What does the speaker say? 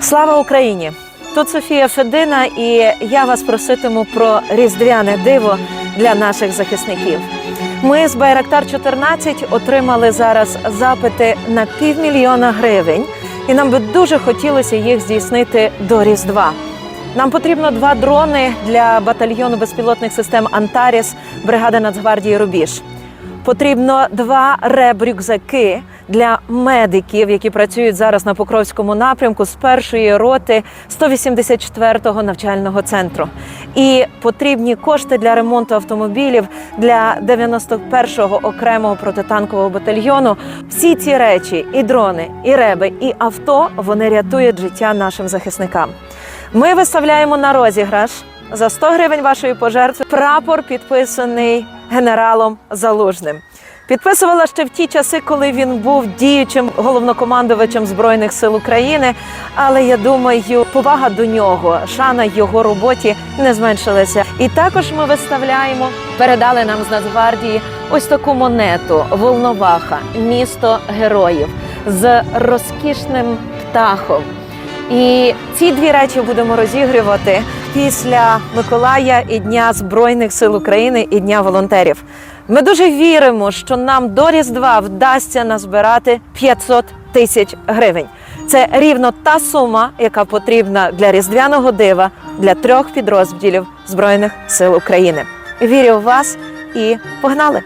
Слава Україні! Тут Софія Федина, і я вас проситиму про різдвяне диво для наших захисників. Ми з Байрактар 14 отримали зараз запити на півмільйона гривень, і нам би дуже хотілося їх здійснити до Різдва. Нам потрібно два дрони для батальйону безпілотних систем Антаріс бригади Нацгвардії Рубіж. Потрібно два ребрюкзаки для медиків, які працюють зараз на Покровському напрямку з першої роти 184-го навчального центру. І потрібні кошти для ремонту автомобілів для 91-го окремого протитанкового батальйону. Всі ці речі, і дрони, і реби, і авто вони рятують життя нашим захисникам. Ми виставляємо на розіграш за 100 гривень вашої пожертви прапор підписаний генералом Залужним. Підписувала ще в ті часи, коли він був діючим головнокомандувачем збройних сил України. Але я думаю, повага до нього, шана його роботі не зменшилася. І також ми виставляємо, передали нам з Нацгвардії ось таку монету Волноваха, місто героїв з розкішним птахом. І ці дві речі будемо розігрувати після Миколая і Дня Збройних сил України і Дня волонтерів. Ми дуже віримо, що нам до Різдва вдасться назбирати 500 тисяч гривень. Це рівно та сума, яка потрібна для різдвяного дива для трьох підрозділів Збройних сил України. Вірю в вас і погнали!